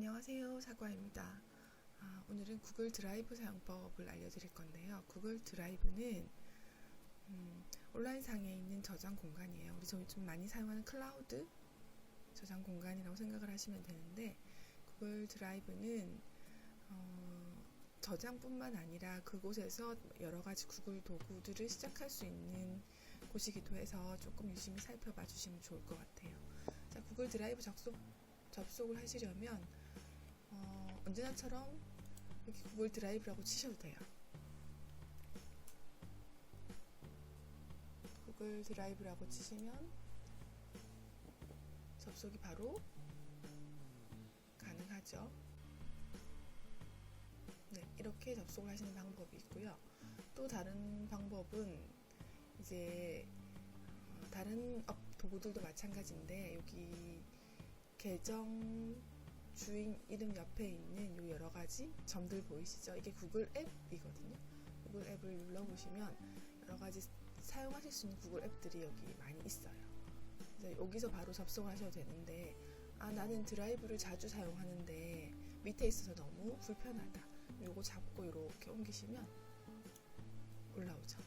안녕하세요. 사과입니다. 아, 오늘은 구글 드라이브 사용법을 알려드릴 건데요. 구글 드라이브는 음, 온라인상에 있는 저장 공간이에요. 우리 좀, 좀 많이 사용하는 클라우드 저장 공간이라고 생각을 하시면 되는데 구글 드라이브는 어, 저장뿐만 아니라 그곳에서 여러 가지 구글 도구들을 시작할 수 있는 곳이기도 해서 조금 유심히 살펴봐 주시면 좋을 것 같아요. 자, 구글 드라이브 접속, 접속을 하시려면 어, 언제나처럼 여기 구글 드라이브라고 치셔도 돼요. 구글 드라이브라고 치시면 접속이 바로 가능하죠. 네, 이렇게 접속을 하시는 방법이 있고요. 또 다른 방법은 이제 어, 다른 업 도구들도 마찬가지인데 여기 계정 주인 이름 옆에 있는 요 여러 가지 점들 보이시죠? 이게 구글 앱이거든요. 구글 앱을 눌러보시면 여러 가지 사용하실 수 있는 구글 앱들이 여기 많이 있어요. 그래서 여기서 바로 접속을 하셔도 되는데, 아, 나는 드라이브를 자주 사용하는데 밑에 있어서 너무 불편하다. 요거 잡고 이렇게 옮기시면 올라오죠.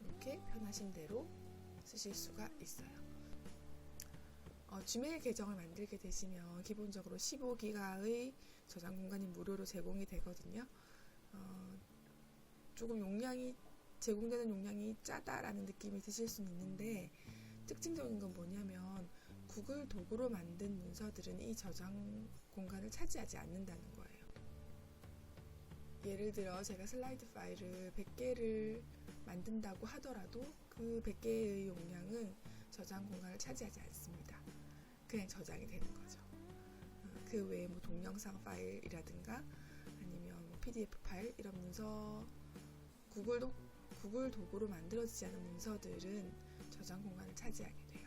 이렇게 편하신 대로 쓰실 수가 있어요. 어, 지메일 계정을 만들게 되시면 기본적으로 15기가의 저장 공간이 무료로 제공이 되거든요. 어, 조금 용량이 제공되는 용량이 짜다라는 느낌이 드실 수는 있는데 특징적인 건 뭐냐면 구글 도구로 만든 문서들은 이 저장 공간을 차지하지 않는다는 거예요. 예를 들어 제가 슬라이드 파일을 100개를 만든다고 하더라도 그 100개의 용량은 저장 공간을 차지하지 않습니다. 그냥 저장이 되는 거죠. 어, 그 외에 뭐 동영상 파일이라든가 아니면 뭐 PDF 파일 이런 문서 구글 도, 구글 도구로 만들어지지 않은 문서들은 저장 공간을 차지하게 돼요.